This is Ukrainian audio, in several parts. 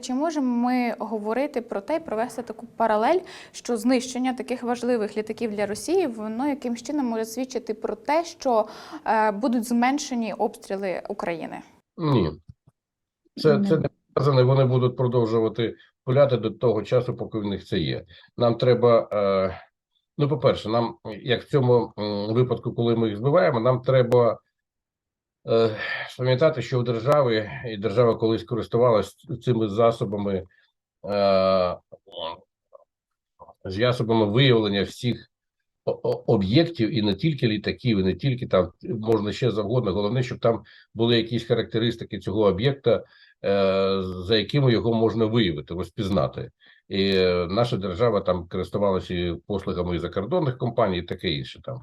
Чи можемо ми говорити про те і провести таку паралель, що знищення таких важливих літаків для Росії воно якимсь чином може свідчити про те, що е, будуть зменшені обстріли України? Ні. Це, це не пов'язане, вони будуть продовжувати пуляти до того часу, поки в них це є. Нам треба, е, ну, по-перше, нам, як в цьому випадку, коли ми їх збиваємо, нам треба пам'ятати, що у держави, і держава колись користувалась цими засобами, е, засобами виявлення всіх об'єктів, і не тільки літаків, і не тільки там можна ще завгодно. Головне, щоб там були якісь характеристики цього об'єкта, е, за якими його можна виявити, розпізнати. І е, наша держава там користувалася послугами і закордонних компаній, і таке інше там.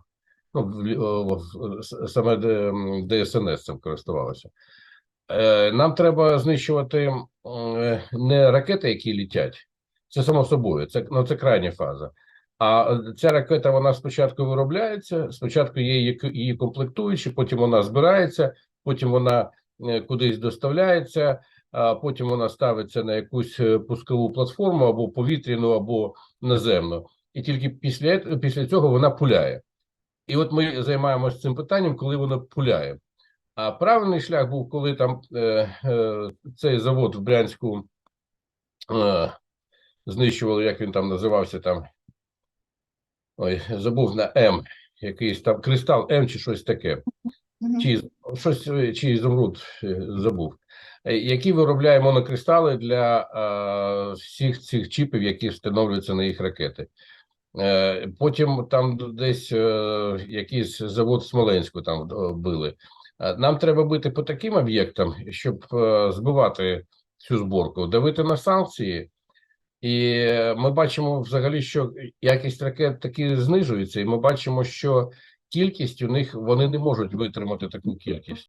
Ну, с- саме ДСНС цим користувалося. Е, Нам треба знищувати е, не ракети, які літять. Це само собою, це, ну, це крайня фаза. А е, ця ракета вона спочатку виробляється, спочатку є її, комплектуючі, потім вона збирається, потім вона е, кудись доставляється, а потім вона ставиться на якусь е, пускову платформу або повітряну, або наземну. І тільки після, після цього вона пуляє. І от ми займаємося цим питанням, коли вона пуляє. А правильний шлях був, коли там е, е, цей завод в Брянську е, знищували, як він там називався там. Ой, забув на М, якийсь там кристал М чи щось таке. Чи щось чи ізумруд е, забув, Е, які виробляє монокристали для е, всіх цих чіпів, які встановлюються на їх ракети. Е, потім там десь е, якийсь завод Смоленську там е, били. Нам треба бити по таким об'єктам, щоб збивати цю зборку, давити на санкції. І ми бачимо взагалі, що якість ракет таки знижується, і ми бачимо, що кількість у них вони не можуть витримати таку кількість.